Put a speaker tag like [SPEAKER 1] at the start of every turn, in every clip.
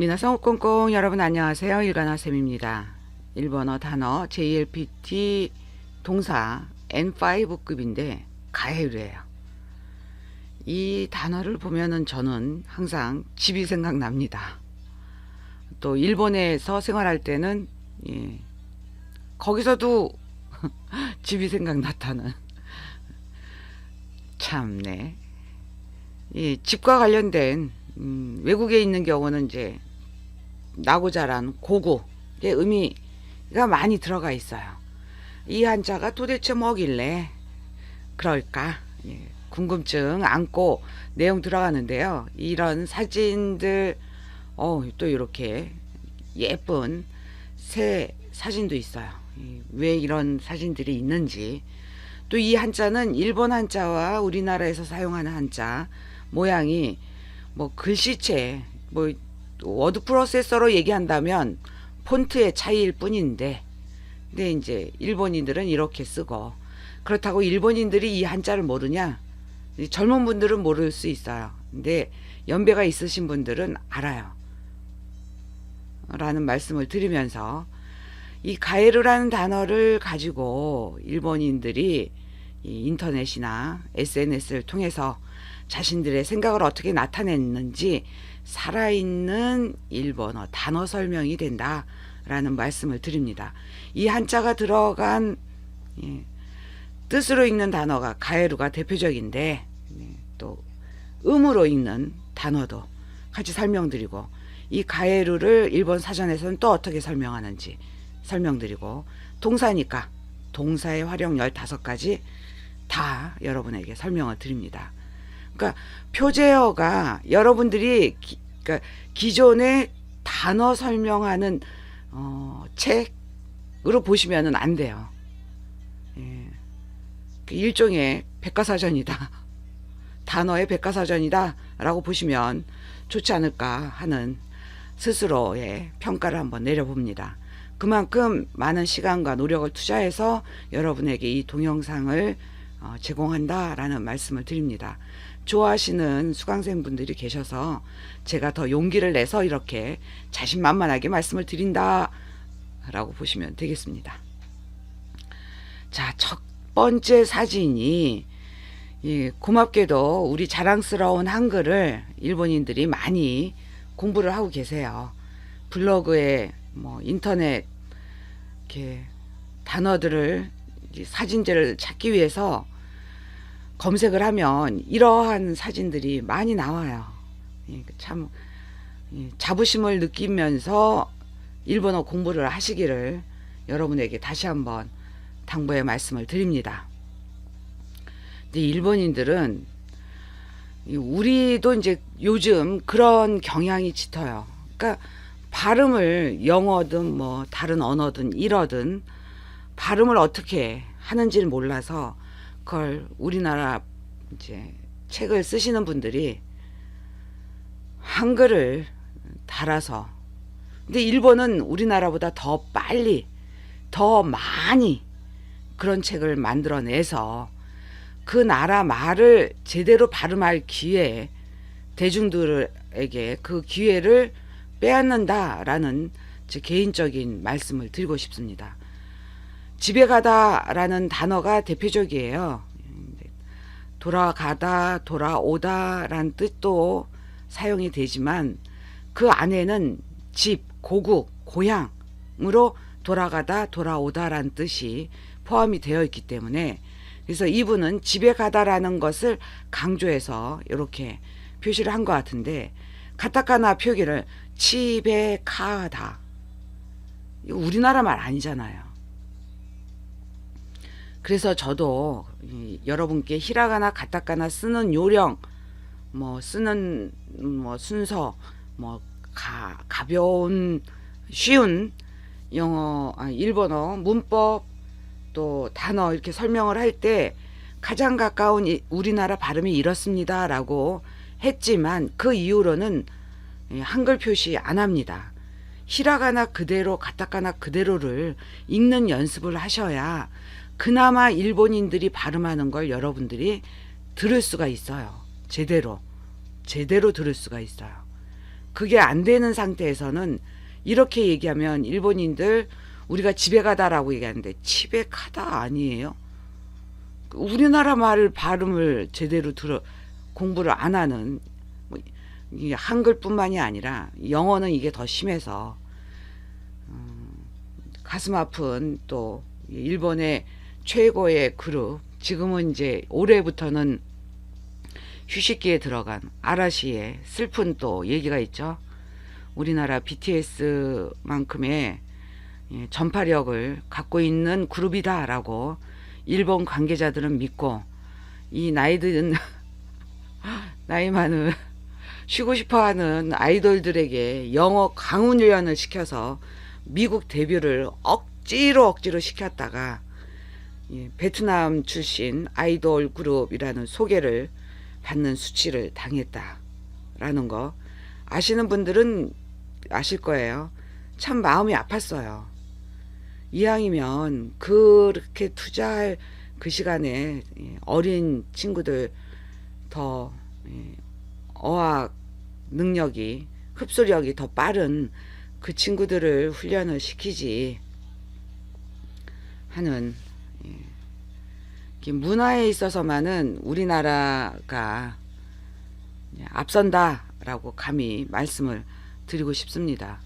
[SPEAKER 1] 미나성 꽁꽁 여러분 안녕하세요. 일간화쌤입니다. 일본어 단어 JLPT 동사 N5급인데 가해류예요. 이 단어를 보면은 저는 항상 집이 생각납니다. 또 일본에서 생활할 때는 예, 거기서도 집이 생각났다는 참네. 이 집과 관련된 음, 외국에 있는 경우는 이제 나고 자란 고구의 의미가 많이 들어가 있어요. 이 한자가 도대체 뭐길래 그럴까? 예, 궁금증 안고 내용 들어가는데요. 이런 사진들, 어, 또 이렇게 예쁜 새 사진도 있어요. 이, 왜 이런 사진들이 있는지. 또 이 한자는 일본 한자와 우리나라에서 사용하는 한자 모양이 뭐 글씨체, 뭐 워드 프로세서로 얘기한다면 폰트의 차이일 뿐인데, 근데 이제 일본인들은 이렇게 쓰고 그렇다고 일본인들이 이 한자를 모르냐? 이 젊은 분들은 모를 수 있어요. 근데 연배가 있으신 분들은 알아요. 라는 말씀을 드리면서 이 가에르라는 단어를 가지고 일본인들이 이 인터넷이나 SNS를 통해서 자신들의 생각을 어떻게 나타냈는지 살아있는 일본어 단어 설명이 된다 라는 말씀을 드립니다. 이 한자가 들어간 예, 뜻으로 읽는 단어가 가에루가 대표적인데 예, 또 음으로 읽는 단어도 같이 설명드리고 이 가에루를 일본 사전에서는 또 어떻게 설명하는지 설명드리고 동사니까 동사의 활용 15가지 다 여러분에게 설명을 드립니다. 그러니까 표제어가 여러분들이 기, 그러니까 기존의 단어 설명하는 어, 책으로 보시면은 안 돼요. 예. 그 일종의 백과사전이다. 단어의 백과사전이다라고 보시면 좋지 않을까 하는 스스로의 평가를 한번 내려봅니다. 그만큼 많은 시간과 노력을 투자해서 여러분에게 이 동영상을 어, 제공한다라는 말씀을 드립니다. 좋아하시는 수강생분들이 계셔서 제가 더 용기를 내서 이렇게 자신만만하게 말씀을 드린다 라고 보시면 되겠습니다. 자, 첫 번째 사진이 예, 고맙게도 우리 자랑스러운 한글을 일본인들이 많이 공부를 하고 계세요. 블로그에 뭐 인터넷 이렇게 단어들을 사진제를 찾기 위해서 검색을 하면 이러한 사진들이 많이 나와요. 예, 참 예, 자부심을 느끼면서 일본어 공부를 하시기를 여러분에게 다시 한번 당부의 말씀을 드립니다. 근데 일본인들은 이 우리도 이제 요즘 그런 경향이 짙어요. 그러니까 발음을 영어든 뭐 다른 언어든 일어든 발음을 어떻게 하는지를 몰라서 그걸 우리나라 이제 책을 쓰시는 분들이 한글을 달아서 근데 일본은 우리나라보다 더 빨리 더 많이 그런 책을 만들어내서 그 나라 말을 제대로 발음할 기회 대중들에게 그 기회를 빼앗는다라는 제 개인적인 말씀을 드리고 싶습니다. 집에 가다라는 단어가 대표적이에요. 돌아가다, 돌아오다라는 뜻도 사용이 되지만 그 안에는 집, 고국, 고향으로 돌아가다, 돌아오다라는 뜻이 포함이 되어 있기 때문에 그래서 이분은 집에 가다라는 것을 강조해서 이렇게 표시를 한 것 같은데 카타카나 표기를 집에 가다 우리나라 말 아니잖아요. 그래서 저도 이, 여러분께 히라가나 가타카나 쓰는 요령 뭐 쓰는 뭐 순서 뭐 가, 가벼운 쉬운 영어 아, 일본어 문법 또 단어 이렇게 설명을 할 때 가장 가까운 이, 우리나라 발음이 이렇습니다라고 했지만 그 이후로는 예, 한글 표시 안 합니다. 히라가나 그대로 가타카나 그대로를 읽는 연습을 하셔야 그나마 일본인들이 발음하는 걸 여러분들이 들을 수가 있어요. 제대로 제대로 들을 수가 있어요. 그게 안 되는 상태에서는 이렇게 얘기하면 일본인들 우리가 지배가다라고 얘기하는데 지배가다 아니에요. 우리나라 말 발음을 제대로 들어 공부를 안 하는 뭐, 이 한글뿐만이 아니라 영어는 이게 더 심해서 음, 가슴 아픈 또 일본의 최고의 그룹 지금은 이제 올해부터는 휴식기에 들어간 아라시의 슬픈 또 얘기가 있죠. 우리나라 BTS만큼의 예, 전파력을 갖고 있는 그룹이다라고 일본 관계자들은 믿고 이 나이 든 나이 많은 쉬고 싶어하는 아이돌들에게 영어 강운 훈련을 시켜서 미국 데뷔를 억지로 억지로 시켰다가 예, 베트남 출신 아이돌 그룹이라는 소개를 받는 수치를 당했다라는 거 아시는 분들은 아실 거예요. 참 마음이 아팠어요. 이왕이면 그렇게 투자할 그 시간에 예, 어린 친구들 더 예, 어학 능력이 흡수력이 더 빠른 그 친구들을 훈련을 시키지 하는 문화에 있어서만은 우리나라가 예, 앞선다라고 감히 말씀을 드리고 싶습니다.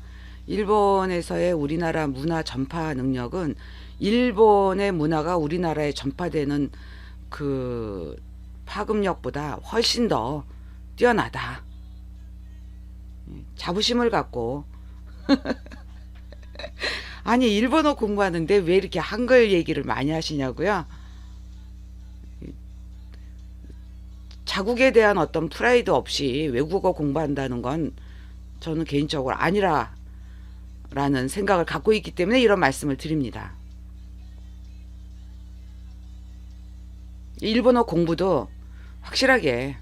[SPEAKER 1] 일본에서의 우리나라 문화 전파 능력은 일본의 문화가 우리나라에 전파되는 그 파급력보다 훨씬 더 뛰어나다. 예, 자부심을 갖고 아니 일본어 공부하는데 왜 이렇게 한글 얘기를 많이 하시냐고요? 자국에 대한 어떤 프라이드 없이 외국어 공부한다는 건 저는 개인적으로 아니라 라는 생각을 갖고 있기 때문에 이런 말씀을 드립니다. 일본어 공부도 확실하게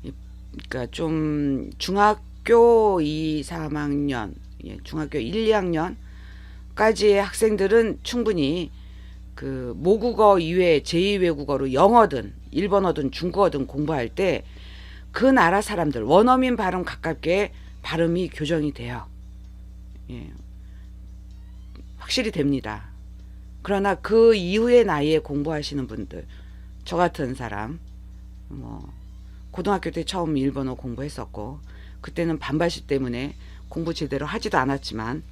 [SPEAKER 1] 그러니까 좀 중학교 2, 3학년, 예, 중학교 1, 2학년까지의 학생들은 충분히 그 모국어 이외에 제2외국어로 영어든 일본어든 중국어든 공부할 때 그 나라 사람들 원어민 발음 가깝게 발음이 교정이 돼요. 예. 확실히 됩니다. 그러나 그 이후의 나이에 공부하시는 분들, 저 같은 사람, 뭐, 고등학교 때 처음 일본어 공부했었고, 그때는 반발시 때문에 공부 제대로 하지도 않았지만,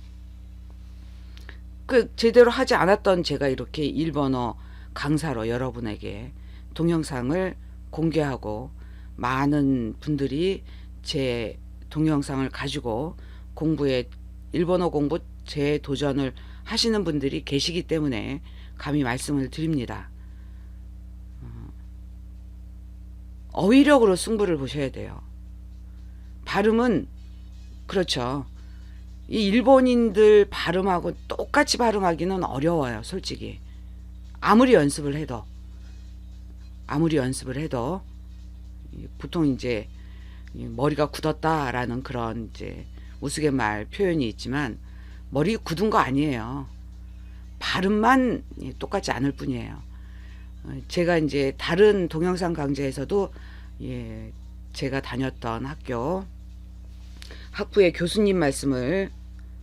[SPEAKER 1] 그 제대로 하지 않았던 제가 이렇게 일본어 강사로 여러분에게 동영상을 공개하고, 많은 분들이 제 동영상을 가지고 공부에 일본어 공부 재도전을 하시는 분들이 계시기 때문에 감히 말씀을 드립니다. 어, 어휘력으로 승부를 보셔야 돼요. 발음은 그렇죠. 이 일본인들 발음하고 똑같이 발음하기는 어려워요, 솔직히. 아무리 연습을 해도 아무리 연습을 해도 보통 이제 머리가 굳었다라는 그런 이제 우스갯말 표현이 있지만 머리 굳은 거 아니에요. 발음만 똑같지 않을 뿐이에요. 어, 제가 이제 다른 동영상 강좌에서도 예, 제가 다녔던 학교 학부의 교수님 말씀을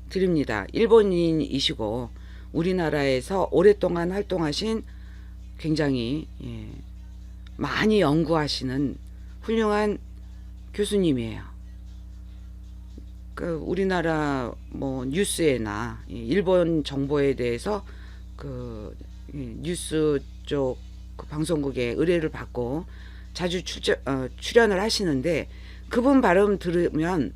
[SPEAKER 1] 드립니다. 일본인이시고 우리나라에서 오랫동안 활동하신 굉장히 예, 많이 연구하시는 훌륭한 교수님이에요. 그 우리나라 뭐 뉴스에나 이 일본 정보에 대해서 그이 뉴스 쪽 그 방송국에 의뢰를 받고 자주 출전, 어, 출연을 하시는데 그분 발음 들으면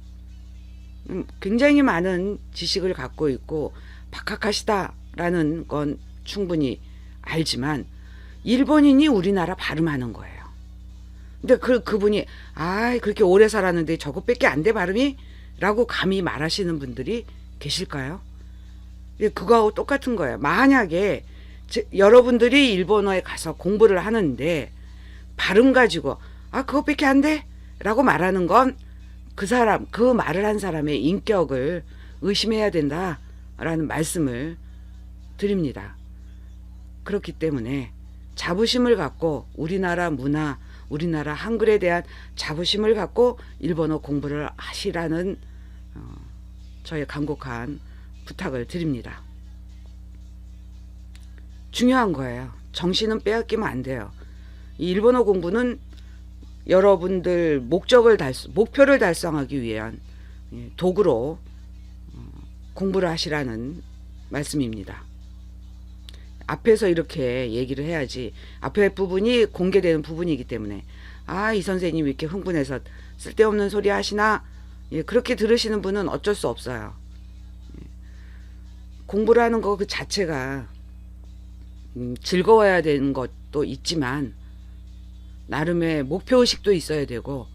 [SPEAKER 1] 음, 굉장히 많은 지식을 갖고 있고 박학하시다라는 건 충분히 알지만 일본인이 우리나라 발음하는 거예요. 근데 그 그분이 아 그렇게 오래 살았는데 저것밖에 안 돼 발음이 라고 감히 말하시는 분들이 계실까요? 예, 그거하고 똑같은 거예요. 만약에 제, 여러분들이 일본어에 가서 공부를 하는데 발음 가지고 아 그것밖에 안 돼? 라고 말하는 건 그 사람 그 말을 한 사람의 인격을 의심해야 된다라는 말씀을 드립니다. 그렇기 때문에 자부심을 갖고 우리나라 문화 우리나라 한글에 대한 자부심을 갖고 일본어 공부를 하시라는 어, 저의 간곡한 부탁을 드립니다. 중요한 거예요. 정신은 빼앗기면 안 돼요. 이 일본어 공부는 여러분들 목적을 달성, 목표를 달성하기 위한 예, 도구로 어, 공부를 하시라는 말씀입니다. 앞에서 이렇게 얘기를 해야지 앞에 부분이 공개되는 부분이기 때문에 아 이 선생님 이 이렇게 흥분해서 쓸데없는 소리 하시나 예, 그렇게 들으시는 분은 어쩔 수 없어요. 예. 공부를 하는 거 그 자체가 음, 즐거워야 되는 것도 있지만 나름의 목표 의식도 있어야 되고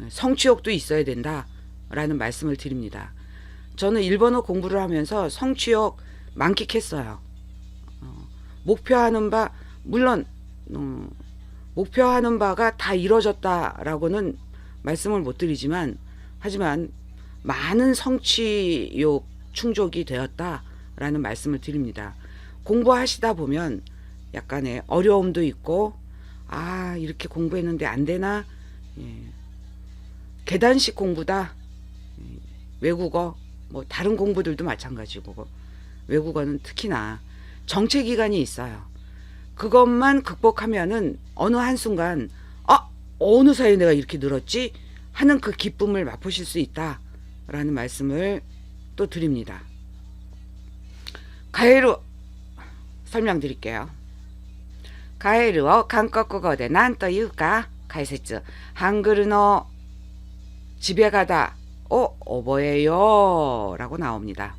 [SPEAKER 1] 예, 성취욕도 있어야 된다라는 말씀을 드립니다. 저는 일본어 공부를 하면서 성취욕 만끽했어요. 어, 목표하는 바 물론 어, 목표하는 바가 다 이루어졌다라고는 말씀을 못 드리지만 하지만 많은 성취욕 충족이 되었다라는 말씀을 드립니다. 공부하시다 보면 약간의 어려움도 있고 아 이렇게 공부했는데 안 되나 예. 계단식 공부다 예. 외국어 뭐 다른 공부들도 마찬가지고 외국어는 특히나 정체 기간이 있어요. 그것만 극복하면은 어느 한순간 아 어느 사이에 내가 이렇게 늘었지 하는 그 기쁨을 맛보실 수 있다라는 말씀을 또 드립니다. 가해로 설명드릴게요. カエルを韓国語で何というか解説。ハングルの지배가다を覚えよう라고 나옵니다.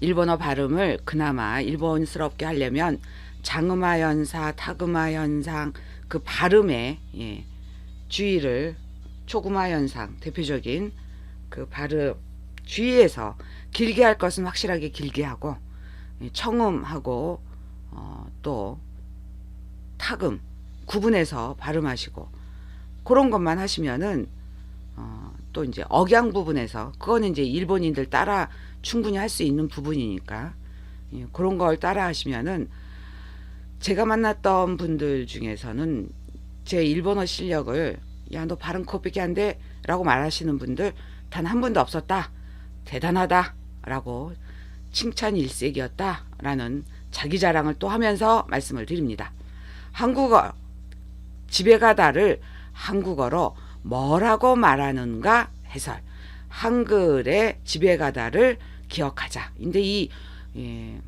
[SPEAKER 1] 일본어 발음을 그나마 일본스럽게 하려면 장음화 현사, 타금화 현상 그 발음에 예, 주의를 초금화 현상 대표적인 그 발음 주의해서 길게 할 것은 확실하게 길게 하고 예, 청음하고 어, 또 타금 구분해서 발음하시고 그런 것만 하시면은 어, 또 이제 억양 부분에서 그거는 이제 일본인들 따라 충분히 할 수 있는 부분이니까. 예, 그런 걸 따라 하시면은 제가 만났던 분들 중에서는 제 일본어 실력을 야 너 발음 그거밖에 안 돼? 라고 말하시는 분들 단 한 분도 없었다. 대단하다. 라고 칭찬 일색이었다. 라는 자기 자랑을 또 하면서 말씀을 드립니다. 한국어 집에 가다를 한국어로 뭐라고 말하는가 해설. 한글의 집에 가다를 기억하자. 근데 이 예,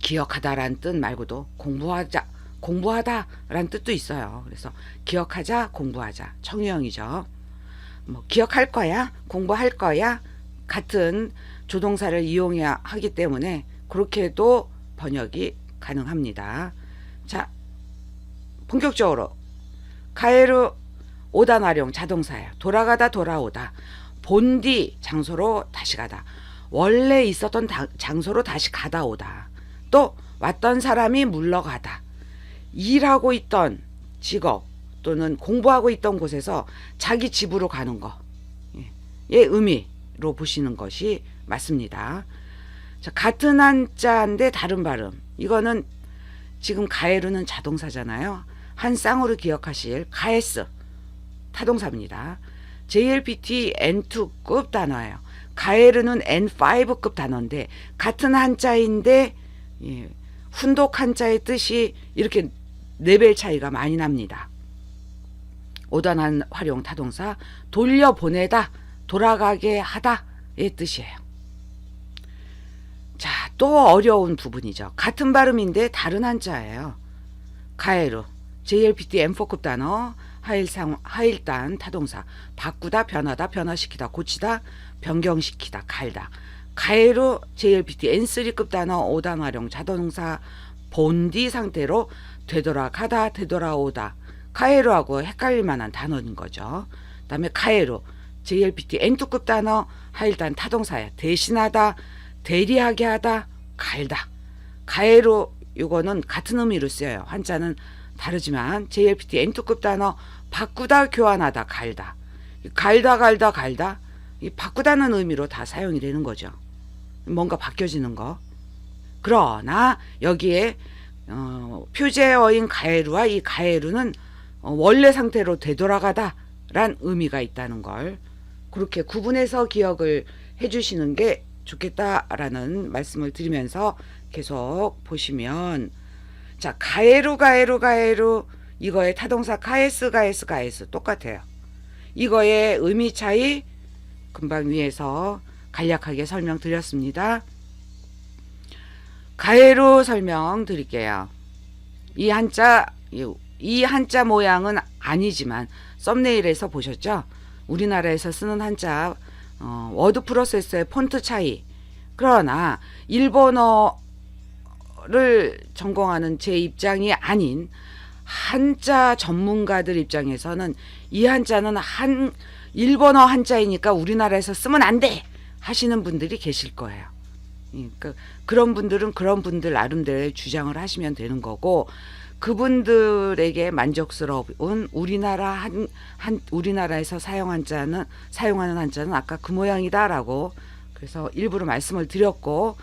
[SPEAKER 1] 기억하다라는 뜻 말고도 공부하자 공부하다라는 뜻도 있어요. 그래서 기억하자 공부하자. 청유형이죠. 뭐 기억할 거야 공부할 거야 같은 조동사를 이용해야 하기 때문에 그렇게도 번역이 가능합니다. 자 본격적으로. 가에르 오다 활용 자동사예요. 돌아가다 돌아오다. 본디 장소로 다시 가다. 원래 있었던 다, 장소로 다시 가다 오다. 또 왔던 사람이 물러가다. 일하고 있던 직업 또는 공부하고 있던 곳에서 자기 집으로 가는 거. 예, 의미로 보시는 것이 맞습니다. 자, 같은 한자인데 다른 발음. 이거는 지금 가에르는 자동사잖아요. 한 쌍으로 기억하실 가에스 타동사입니다. JLPT N2급 단어예요. 가에르는 N5급 단어인데 같은 한자인데 예, 훈독 한자의 뜻이 이렇게 레벨 차이가 많이 납니다. 오단한 활용 타동사 돌려보내다 돌아가게 하다의 뜻이에요. 자, 또 어려운 부분이죠. 같은 발음인데 다른 한자예요. 가에르 JLPT M4급 단어 하일상, 하일단 타동사. 바꾸다 변하다 변화시키다 고치다 변경시키다 갈다. 가해로 JLPT N3급 단어 오단 활용 자동사 본디 상태로 되돌아가다 되돌아오다. 가해로하고 헷갈릴 만한 단어인 거죠. 그 다음에 가해로 JLPT N2급 단어 하일단 타동사야. 대신하다 대리하게 하다 갈다. 가해로 요거는 같은 의미로 쓰여요. 한자는 다르지만 JLPT N2급 단어 바꾸다 교환하다 갈다 갈다 갈다 갈다 이 바꾸다는 의미로 다 사용이 되는 거죠. 뭔가 바뀌어지는 거. 그러나 여기에 어, 표제어인 가에루와 이 가에루는 어, 원래 상태로 되돌아가다 란 의미가 있다는 걸 그렇게 구분해서 기억을 해주시는 게 좋겠다라는 말씀을 드리면서 계속 보시면 자 가에루 가에루 가에루 이거의 타동사 가에스 가에스 가에스 똑같아요. 이거의 의미 차이 금방 위에서 간략하게 설명드렸습니다. 가해로 설명드릴게요. 이 한자 이- 이 한자 모양은 아니지만 썸네일에서 보셨죠? 우리나라에서 쓰는 한자 어, 워드 프로세서의 폰트 차이. 그러나 일본어 를 전공하는 제 입장이 아닌 한자 전문가들 입장에서는 이 한자는 한 일본어 한자이니까 우리나라에서 쓰면 안 돼 하시는 분들이 계실 거예요. 그러니까 그런 분들은 그런 분들 나름대로의 주장을 하시면 되는 거고 그분들에게 만족스러운 우리나라 한, 한 우리나라에서 사용한 자는 사용하는 한자는 아까 그 모양이다라고 그래서 일부러 말씀을 드렸고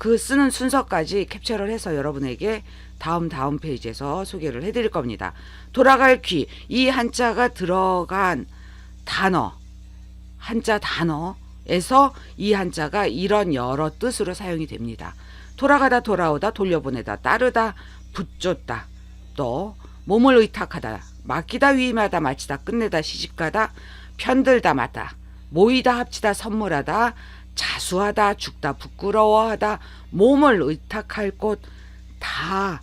[SPEAKER 1] 그 쓰는 순서까지 캡처를 해서 여러분에게 다음 다음 페이지에서 소개를 해드릴 겁니다. 돌아갈 귀 이 한자가 들어간 단어 한자 단어에서 이 한자가 이런 여러 뜻으로 사용이 됩니다. 돌아가다 돌아오다 돌려보내다 따르다 붙쫓다 또 몸을 의탁하다 맡기다 위임하다 마치다 끝내다 시집가다 편들다 마다 모이다 합치다 선물하다 자수하다 죽다 부끄러워하다 몸을 의탁할 곳 다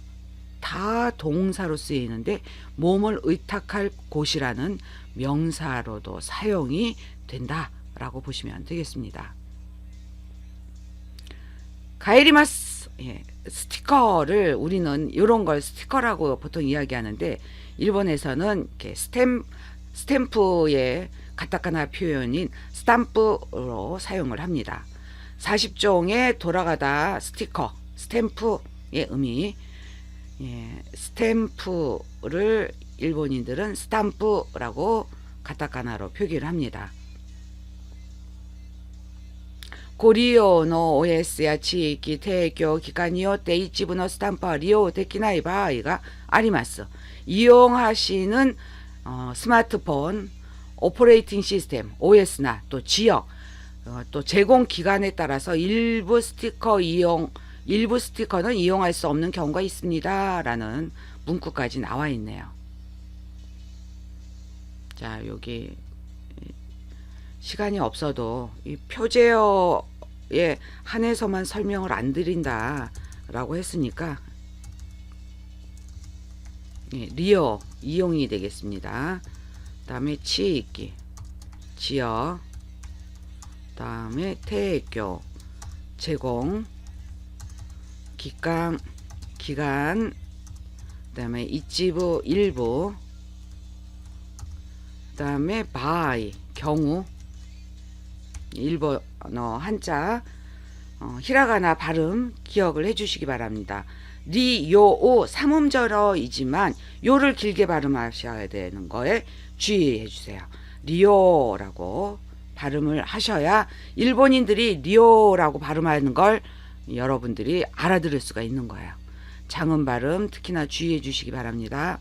[SPEAKER 1] 다 동사로 쓰이는데 몸을 의탁할 곳이라는 명사로도 사용이 된다라고 보시면 되겠습니다. 가이리마스 예, 스티커를 우리는 이런 걸 스티커라고 보통 이야기하는데 일본에서는 스탬 스탬프의 카타카나 표현인 스탬프로 사용을 합니다. 40종의 돌아가다 스티커, 스탬프의 의미. 예, 스탬프를 일본인들은 스탬프라고 카타카나로 표기를 합니다. 고리오노 OS야 지기 대교 기간이요 때 이집부노 스탬프 리오 데키나이 바이가 아리마스. 이용하시는 어, 스마트폰 오퍼레이팅 시스템 OS나 또 지역 어, 또 제공 기간에 따라서 일부 스티커 이용 일부 스티커는 이용할 수 없는 경우가 있습니다라는 문구까지 나와 있네요. 자 여기 시간이 없어도 이 표제어에 한해서만 설명을 안 드린다라고 했으니까 예, 리어 이용이 되겠습니다. 다음에 치익기 지역 다음에 태교 제공 기간 기간 그다음에 이치부 일부 그다음에 바이 경우 일본어 한자 어, 히라가나 발음 기억을 해주시기 바랍니다. 리, 요, 오 삼음절어이지만 요를 길게 발음하셔야 되는 거에 주의해 주세요. 리오라고 발음을 하셔야 일본인들이 리오라고 발음하는 걸 여러분들이 알아들을 수가 있는 거예요. 장음 발음 특히나 주의해 주시기 바랍니다.